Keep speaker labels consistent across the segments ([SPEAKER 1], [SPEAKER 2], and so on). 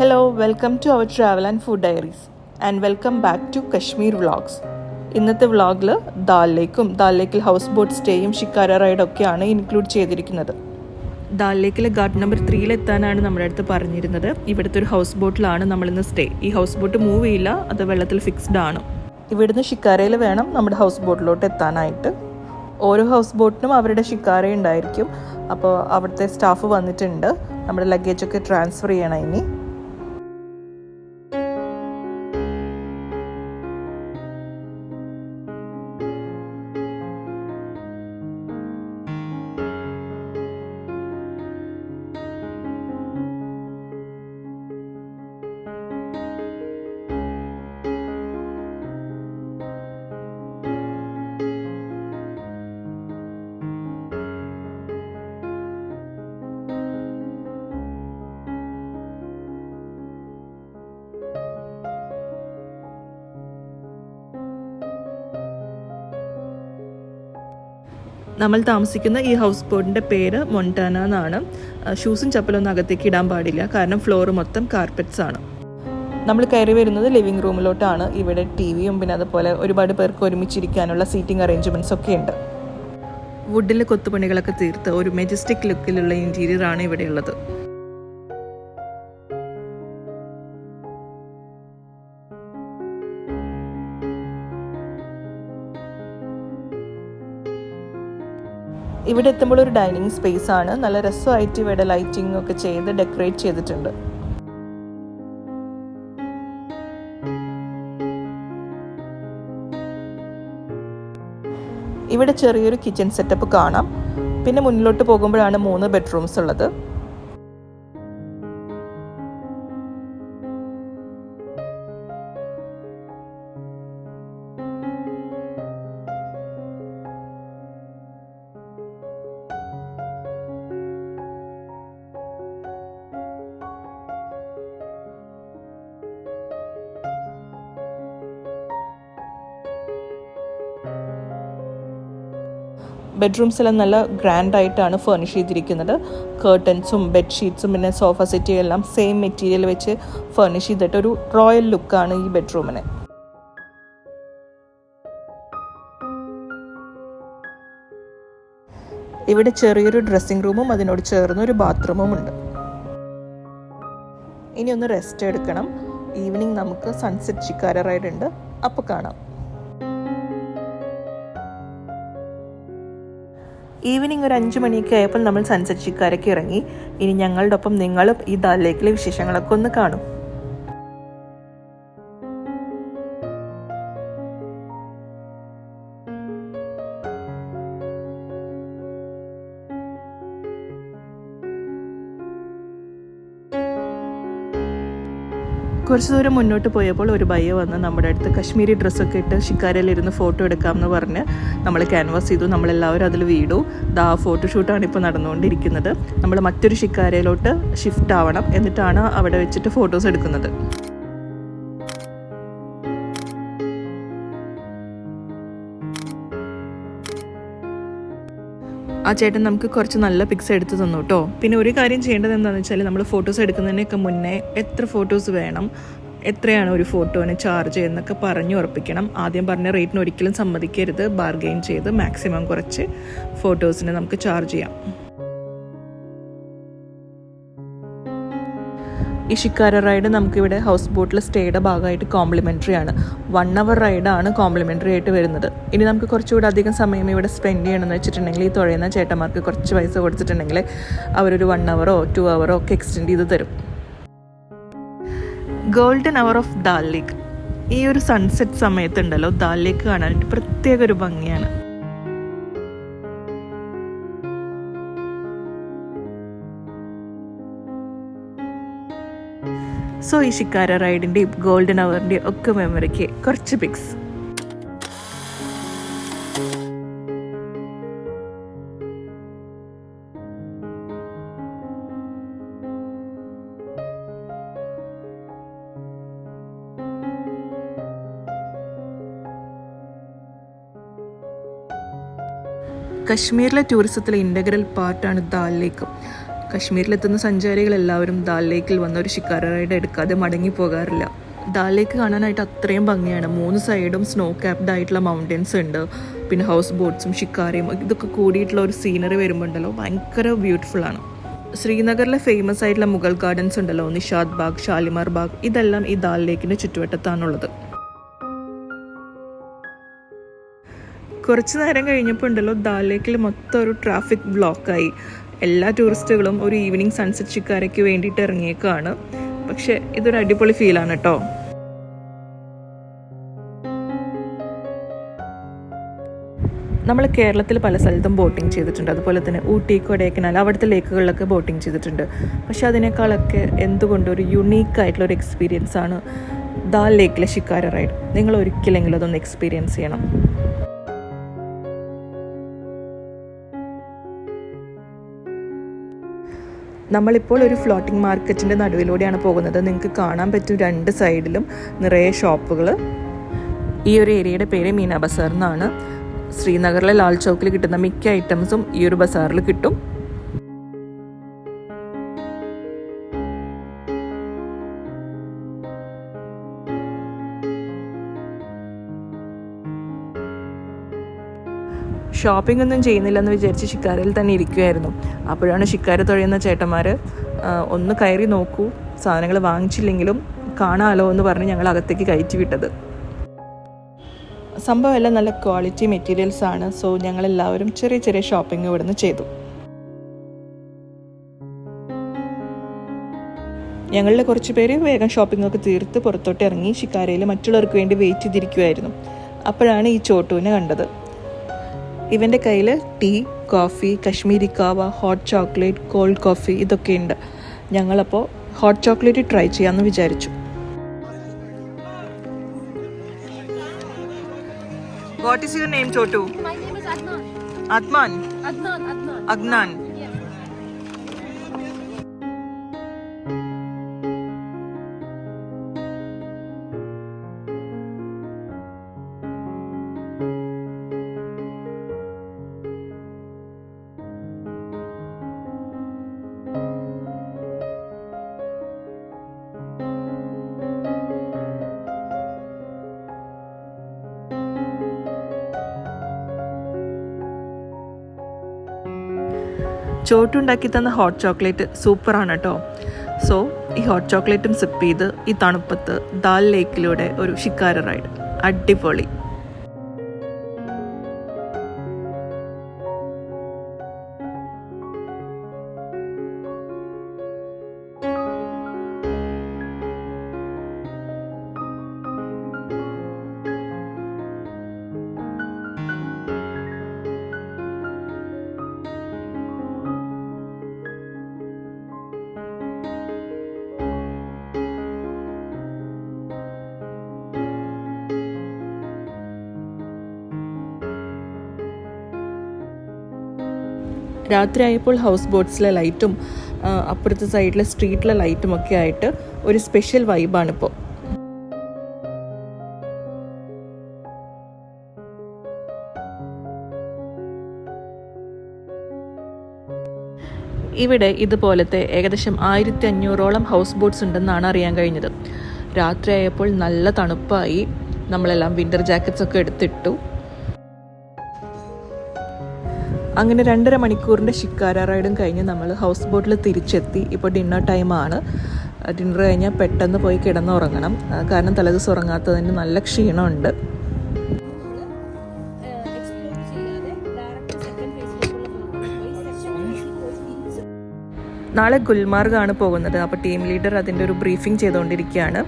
[SPEAKER 1] Hello welcome to our travel and food diaries and welcome back to Kashmir vlogs ഇന്നത്തെ വ്ളോഗിൽ ദാൽ ലേക്കും dal ലേക്കിൽ house boat സ്റ്റേയും shikara റൈഡൊക്കെയാണ് include ചെയ്തിരിക്കുന്നത്. ദാൽ ലേക്കിലെ ഗാർഡ് നമ്പർ ത്രീയിൽ എത്താനാണ് നമ്മുടെ അടുത്ത് പറഞ്ഞിരുന്നത്. ഇവിടുത്തെ ഒരു ഹൗസ് ബോട്ടിലാണ് നമ്മളിന്ന് സ്റ്റേ ഈ ഹൗസ് ബോട്ട് മൂവ് ചെയ്യില്ല അത് വെള്ളത്തിൽ ഫിക്സ്ഡ് ആണ്. ഇവിടുന്ന് ഷിക്കാരയിൽ വേണം നമ്മുടെ ഹൗസ് ബോട്ടിലോട്ട് എത്താനായിട്ട്. ഓരോ ഹൗസ് ബോട്ടിനും അവരുടെ ഷിക്കാര ഉണ്ടായിരിക്കും. അപ്പോൾ അവിടുത്തെ സ്റ്റാഫ് വന്നിട്ടുണ്ട്. നമ്മുടെ ലഗേജൊക്കെ ട്രാൻസ്ഫർ ചെയ്യണം ഇനി. നമ്മൾ താമസിക്കുന്ന ഈ ഹൗസ് ബോട്ടിന്റെ പേര് മൊണ്ടാന എന്നാണ്. ഷൂസും ചപ്പലൊന്നും അകത്തേക്ക് ഇടാൻ പാടില്ല. കാരണം ഫ്ലോർ മൊത്തം കാർപ്പറ്റ്സ് ആണ്. നമ്മൾ കയറി വരുന്നത് ലിവിങ് റൂമിലോട്ടാണ് ഇവിടെ ടി വിയും പിന്നെ അതുപോലെ ഒരുപാട് പേർക്ക് ഒരുമിച്ചിരിക്കാനുള്ള സീറ്റിംഗ് അറേഞ്ച്മെന്റ്സ് ഒക്കെ ഉണ്ട്. വുഡിലെ കൊത്തുപണികളൊക്കെ തീർത്ത് ഒരു മെജസ്റ്റിക് ലുക്കിലുള്ള ഇന്റീരിയർ ആണ് ഇവിടെ ഇവിടെ എത്തുമ്പോൾ ഒരു ഡൈനിങ് സ്പേസ് ആണ് നല്ല രസമായിട്ട് ഇവിടെ ലൈറ്റിംഗ് ഒക്കെ ചെയ്ത് ഡെക്കറേറ്റ് ചെയ്തിട്ടുണ്ട്. ഇവിടെ ചെറിയൊരു കിച്ചൺ സെറ്റപ്പ് കാണാം. പിന്നെ മുന്നിലോട്ട് പോകുമ്പോഴാണ് മൂന്ന് ബെഡ്റൂംസ് ഉള്ളത്. ബെഡ്റൂംസ് എല്ലാം നല്ല ഗ്രാൻഡ് ആയിട്ടാണ് ഫർണിഷ് ചെയ്തിരിക്കുന്നത്. കേർട്ടൻസും ബെഡ്ഷീറ്റ്സും പിന്നെ സോഫ സെറ്റും എല്ലാം സെയിം മെറ്റീരിയൽ വെച്ച് ഫർണിഷ് ചെയ്തിട്ട് ഒരു റോയൽ ലുക്കാണ് ഈ ബെഡ്റൂമിന്. ഇവിടെ ചെറിയൊരു ഡ്രസ്സിംഗ് റൂമും അതിനോട് ചേർന്ന് ഒരു ബാത്റൂമും ഉണ്ട്. ഇനി ഒന്ന് റെസ്റ്റ് എടുക്കണം. ഈവനിങ് നമുക്ക് സൺസെറ്റ് ചിക്കാര റൈഡ് ഉണ്ട്. അപ്പോൾ കാണാം. ഈവനിങ് ഒരു അഞ്ച് മണിയൊക്കെ ആയപ്പോൾ നമ്മൾ സൺസെറ്റ് ചിക്കാരൊക്കെ ഇറങ്ങി. ഇനി ഞങ്ങളുടെ ഒപ്പം നിങ്ങളും ഈ ദാലിലേക്കിലെ വിശേഷങ്ങളൊക്കെ ഒന്ന് കാണും. കുറച്ച് ദൂരം മുന്നോട്ട് പോയപ്പോൾ ഒരു ബയ്യ വന്ന് നമ്മുടെ അടുത്ത് കശ്മീരി ഡ്രസ്സൊക്കെ ഇട്ട് ഷിക്കാരയിലിരുന്ന് ഫോട്ടോ എടുക്കാം എന്ന് പറഞ്ഞ് നമ്മൾ ക്യാൻവാസ് ചെയ്തു. നമ്മളെല്ലാവരും അതിൽ വീടു ദാ ഫോട്ടോഷൂട്ടാണ് ഇപ്പോൾ നടന്നുകൊണ്ടിരിക്കുന്നത്. നമ്മൾ മറ്റൊരു ഷിക്കാരയിലോട്ട് ഷിഫ്റ്റ് ആവണം. എന്നിട്ടാണ് അവിടെ വെച്ചിട്ട് ഫോട്ടോസ് എടുക്കുന്നത്. ആ ചേട്ടൻ നമുക്ക് കുറച്ച് നല്ല പിക്സ് എടുത്ത് തന്നു കേട്ടോ. പിന്നെ ഒരു കാര്യം ചെയ്യേണ്ടത് എന്താണെന്ന് വെച്ചാൽ നമ്മൾ ഫോട്ടോസ് എടുക്കുന്നതിനൊക്കെ മുന്നേ എത്ര ഫോട്ടോസ് വേണം എത്രയാണ് ഒരു ഫോട്ടോന് ചാർജ് എന്നൊക്കെ പറഞ്ഞു ഉറപ്പിക്കണം. ആദ്യം പറഞ്ഞ റേറ്റിന് ഒരിക്കലും സമ്മതിക്കരുത് ബാർഗെയിൻ ചെയ്ത് മാക്സിമം കുറച്ച് ഫോട്ടോസിന് നമുക്ക് ചാർജ് ചെയ്യാം. ഈ ഷിക്കാര റൈഡ് നമുക്കിവിടെ ഹൗസ് ബോട്ടിൽ സ്റ്റേയുടെ ഭാഗമായിട്ട് കോംപ്ലിമെന്ററി ആണ്. വൺ അവർ റൈഡാണ് കോംപ്ലിമെന്ററി ആയിട്ട് വരുന്നത്. ഇനി നമുക്ക് കുറച്ചുകൂടി അധികം സമയം ഇവിടെ സ്പെൻഡ് ചെയ്യണമെന്ന് വെച്ചിട്ടുണ്ടെങ്കിൽ ഈ തുഴയുന്ന ചേട്ടന്മാർക്ക് കുറച്ച് പൈസ കൊടുത്തിട്ടുണ്ടെങ്കിൽ അവരൊരു വൺ അവറോ ടു അവറോ ഒക്കെ എക്സ്റ്റെൻഡ് ചെയ്ത് തരും. Golden hour of Dal lake ഈ ഒരു സൺസെറ്റ് സമയത്തുണ്ടല്ലോ ദാൽ ലേക്ക് കാണാനായിട്ട് പ്രത്യേക ഒരു ഭംഗിയാണ്. സോ ഈ ഷിക്കാര റൈഡിന്റെയും ഗോൾഡൻ അവറിന്റെയും ഒക്കെ മെമ്മറിക്ക് കുറച്ച് പിക്സ് കശ്മീരിലെ ടൂറിസത്തിലെ ഇന്റഗ്രൽ പാർട്ടാണ് ദാൽ ലേക്ക് കശ്മീരിലെത്തുന്ന സഞ്ചാരികൾ എല്ലാവരും ദാൽ ലേക്കിൽ വന്ന ഒരു ഷിക്കാര റൈഡ് എടുക്കാതെ മടങ്ങി പോകാറില്ല. ദാൽ ലേക്ക് കാണാനായിട്ട് അത്രയും ഭംഗിയാണ്. മൂന്ന് സൈഡും സ്നോ ക്യാപ്ഡ് ആയിട്ടുള്ള മൗണ്ടൻസ് ഉണ്ട്. പിന്നെ ഹൗസ് ബോട്ട്സും ഷിക്കാരയും ഇതൊക്കെ കൂടിയിട്ടുള്ള ഒരു സീനറി വരുമ്പോൾ ഉണ്ടല്ലോ ഭയങ്കര ബ്യൂട്ടിഫുൾ ആണ്. ശ്രീനഗറിലെ ഫേമസ് ആയിട്ടുള്ള മുഗൾ ഗാർഡൻസ് ഉണ്ടല്ലോ നിഷാദ് ബാഗ് ഷാലിമാർ ബാഗ് ഇതെല്ലാം ഈ ദാൽ ലേക്കിന്റെ ചുറ്റുവട്ടത്താണുള്ളത്. കുറച്ച് നേരം കഴിഞ്ഞപ്പോൾ ഉണ്ടല്ലോ ദാൽ ലേക്കിൽ മൊത്തം ഒരു ട്രാഫിക് ബ്ലോക്കായി. എല്ലാ ടൂറിസ്റ്റുകളും ഒരു ഈവനിങ് സൺസെറ്റ് ഷിക്കാരയ്ക്ക് വേണ്ടിയിട്ട് ഇറങ്ങിയേക്കാണ്. പക്ഷെ ഇതൊരു അടിപൊളി ഫീലാണ് കേട്ടോ നമ്മൾ കേരളത്തിൽ പല സ്ഥലത്തും ബോട്ടിംഗ് ചെയ്തിട്ടുണ്ട്. അതുപോലെ തന്നെ ഊട്ടി കൊടൈക്കനാൽ അവിടുത്തെ ലേക്കുകളിലൊക്കെ ബോട്ടിംഗ് ചെയ്തിട്ടുണ്ട്. പക്ഷെ അതിനേക്കാളൊക്കെ എന്തുകൊണ്ട് ഒരു യുണീക്ക് ആയിട്ടുള്ള ഒരു എക്സ്പീരിയൻസ് ആണ് ദാൽ ലേക്കിലെ ഷിക്കാര റൈഡ്. നിങ്ങൾ ഒരിക്കലെങ്കിലും അതൊന്ന് എക്സ്പീരിയൻസ് ചെയ്യണം. നമ്മളിപ്പോൾ ഒരു ഫ്ലോട്ടിംഗ് മാർക്കറ്റിന്റെ നടുവിലൂടെയാണ് പോകുന്നത്. നിങ്ങൾക്ക് കാണാൻ പറ്റും രണ്ട് സൈഡിലും നിറയെ ഷോപ്പുകൾ. ഈ ഒരു ഏരിയയുടെ പേര് മീന ബസാർ എന്നാണ് ശ്രീനഗറിലെ ലാൽ ചൗക്കിൽ കിട്ടുന്ന മിക്ക ഐറ്റംസും ഈ ഒരു ബസാറിൽ കിട്ടും. ഷോപ്പിംഗ് ഒന്നും ചെയ്യുന്നില്ലെന്ന് വിചാരിച്ച് ഷിക്കാരയിൽ തന്നെ ഇരിക്കുമായിരുന്നു അപ്പോഴാണ് ഷിക്കാര തുഴയുന്ന ചേട്ടന്മാർ ഒന്ന് കയറി നോക്കൂ സാധനങ്ങൾ വാങ്ങിച്ചില്ലെങ്കിലും കാണാമല്ലോ എന്ന് പറഞ്ഞ് ഞങ്ങൾ അകത്തേക്ക് കയറ്റി വിട്ടത്. സംഭവമെല്ലാം നല്ല ക്വാളിറ്റി മെറ്റീരിയൽസ് ആണ്. സോ ഞങ്ങളെല്ലാവരും ചെറിയ ചെറിയ ഷോപ്പിംഗ് ഇവിടുന്ന് ചെയ്തു. ഞങ്ങളുടെ കുറച്ച് പേര് വേഗം ഷോപ്പിംഗ് ഒക്കെ തീർത്ത് പുറത്തോട്ട് ഇറങ്ങി ഷിക്കാരയിൽ മറ്റുള്ളവർക്ക് വേണ്ടി വെയിറ്റ് ചെയ്തിരിക്കുമായിരുന്നു അപ്പോഴാണ് ഈ ചോട്ടുവിനെ കണ്ടത്. ഇവന്റെ കയ്യിൽ tea coffee Kashmiri kahwa hot chocolate cold coffee ഇതൊക്കെ ഉണ്ട്. ഞങ്ങളപ്പോൾ ഹോട്ട് ചോക്ലേറ്റ് ട്രൈ ചെയ്യാമെന്ന് വിചാരിച്ചു. What is your name Chotu
[SPEAKER 2] My name is Adnan.
[SPEAKER 1] ആത്മാൻ
[SPEAKER 2] Adnan, Adnan.
[SPEAKER 1] അഗ്നാൻ ചോട്ടുണ്ടാക്കി തന്ന ഹോട്ട് ചോക്ലേറ്റ് സൂപ്പറാണ് കേട്ടോ സോ ഈ ഹോട്ട് ചോക്ലേറ്റും സിപ്പ് ചെയ്ത് ഈ തണുപ്പത്ത് ദാൽ ലേക്കിലൂടെ ഒരു ഷിക്കാര റൈഡ് അടിപൊളി. രാത്രിയായപ്പോൾ ഹൗസ് ബോട്ട്സിലെ ലൈറ്റും അപ്പുറത്തെ സൈഡിലെ സ്ട്രീറ്റിലെ ലൈറ്റും ഒക്കെ ആയിട്ട് ഒരു സ്പെഷ്യൽ വൈബാണിപ്പോൾ ഇവിടെ ഇതുപോലത്തെ ഏകദേശം ആയിരത്തി അഞ്ഞൂറോളം ഹൗസ് ബോട്ട്സ് ഉണ്ടെന്നാണ് അറിയാൻ കഴിഞ്ഞത്. രാത്രിയായപ്പോൾ നല്ല തണുപ്പായി നമ്മളെല്ലാം വിന്റർ ജാക്കറ്റ്സ് ഒക്കെ എടുത്തിട്ടു. അങ്ങനെ രണ്ടര മണിക്കൂറിന്റെ ഷിക്കാര റൈഡും കഴിഞ്ഞ് നമ്മൾ ഹൗസ് ബോട്ടിൽ തിരിച്ചെത്തി. ഇപ്പോൾ ഡിന്നർ ടൈമാണ് ഡിന്നർ കഴിഞ്ഞാൽ പെട്ടെന്ന് പോയി കിടന്നുറങ്ങണം. കാരണം തലേദിവസം ഉറങ്ങാത്തതിന് നല്ല ക്ഷീണമുണ്ട്. നാളെ ഗുൽമാർഗാണ് പോകുന്നത്. അപ്പോൾ ടീം ലീഡർ അതിന്റെ ഒരു ബ്രീഫിംഗ് ചെയ്തുകൊണ്ടിരിക്കുകയാണ്.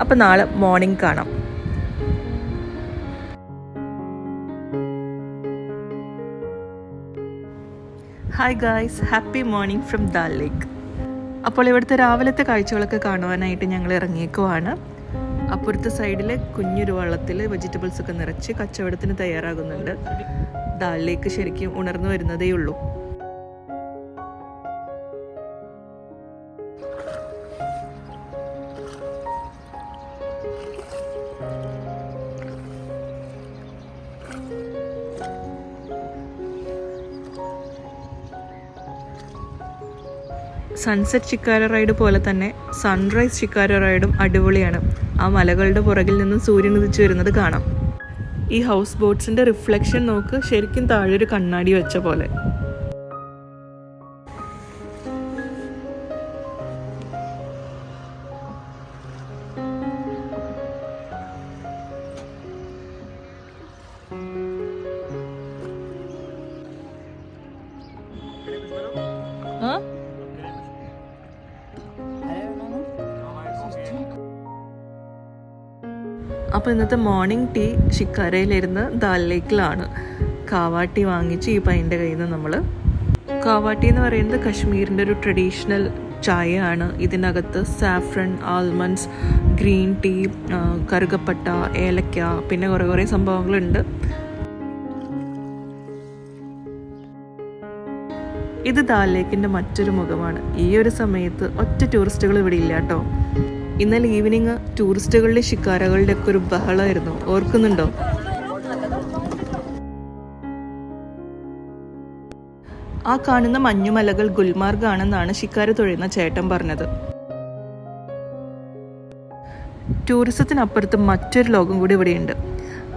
[SPEAKER 1] അപ്പോൾ നാളെ മോർണിംഗ് കാണാം. Hi guys happy morning from Dal lake അപ്പോൾ ഇവിടുത്തെ രാവിലത്തെ കാഴ്ചകളൊക്കെ കാണുവാനായിട്ട് ഞങ്ങൾ ഇറങ്ങിയേക്കുവാണ്. അപ്പുറത്തെ സൈഡിൽ കുഞ്ഞൊരു വള്ളത്തിൽ വെജിറ്റബിൾസ് ഒക്കെ നിറച്ച് കച്ചവടത്തിന് തയ്യാറാകുന്നുണ്ട്. ദാൽ ലേക്ക് ശരിക്കും ഉണർന്നു വരുന്നതേ ഉള്ളൂ. സൺസെറ്റ് ചിക്കാര റൈഡ് പോലെ തന്നെ സൺറൈസ് ചിക്കാര റൈഡും അടിപൊളിയാണ്. ആ മലകളുടെ പുറകിൽ നിന്നും സൂര്യൻ ഉദിച്ചു വരുന്നത് കാണാം. ഈ ഹൗസ് ബോട്ട്സിന്റെ റിഫ്ലക്ഷൻ നോക്ക് ശരിക്കും താഴെ ഒരു കണ്ണാടി വെച്ച പോലെ. അപ്പോൾ ഇന്നത്തെ മോർണിംഗ് ടീ ഷിക്കാരയിലിരുന്ന് ദാൽ ലേക്കിലാണ് കാവാട്ടി വാങ്ങിച്ച് ഈ പൈന്റെ കയ്യിൽ നിന്ന് നമ്മൾ കാവാട്ടി എന്ന് പറയുന്നത് കശ്മീരിന്റെ ഒരു ട്രഡീഷണൽ ചായയാണ്. ഇതിനകത്ത് സാഫ്രൺ ആൽമണ്ട്സ് ഗ്രീൻ ടീ കറുകപ്പട്ട ഏലക്ക പിന്നെ കുറേ കുറേ സംഭവങ്ങളുണ്ട്. ഇത് ദാൽ ലേക്കിന്റെ മറ്റൊരു മുഖമാണ്. ഈ ഒരു സമയത്ത് ഒറ്റ ടൂറിസ്റ്റുകൾ ഇവിടെ ഇല്ല കേട്ടോ. ഇന്നലെ ഈവനിങ് ടൂറിസ്റ്റുകളുടെ ശിക്കാരകളുടെ ഒക്കെ ഒരു ബഹളമായിരുന്നു ഓർക്കുന്നുണ്ടോ? ആ കാണുന്ന മഞ്ഞുമലകൾ ഗുൽമാർഗ് ആണെന്നാണ് ശിക്കാര തുഴയുന്ന ചേട്ടൻ പറഞ്ഞത്. ടൂറിസത്തിനപ്പുറത്ത് മറ്റൊരു ലോകം കൂടി ഇവിടെയുണ്ട്.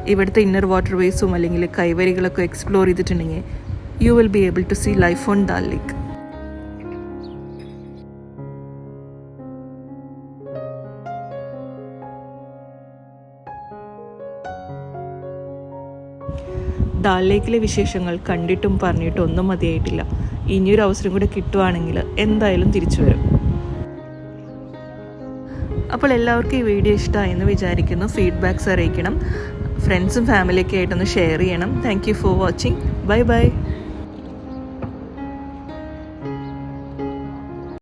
[SPEAKER 1] ഇവിടുത്തെ ഇന്നർ വാട്ടർ വേസും അല്ലെങ്കിൽ കൈവരികളൊക്കെ എക്സ്പ്ലോർ ചെയ്തിട്ടുണ്ടെങ്കിൽ you will be able to see life on Dal lake Dal ലേക്കിലെ വിശേഷങ്ങൾ കണ്ടിട്ടും പറഞ്ഞിട്ടും ഒന്നും മതിയായിട്ടില്ല. ഇനിയൊരു അവസരം കൂടെ കിട്ടുവാണെങ്കിൽ എന്തായാലും തിരിച്ചു വരും. അപ്പോൾ എല്ലാവർക്കും ഈ വീഡിയോ ഇഷ്ടമായെന്ന് വിചാരിക്കുന്നു. ഫീഡ്ബാക്ക്സ് അറിയിക്കണം. ഫ്രണ്ട്സും ഫാമിലിയൊക്കെ ആയിട്ടൊന്ന് ഷെയർ ചെയ്യണം. Thank you for watching. Bye bye.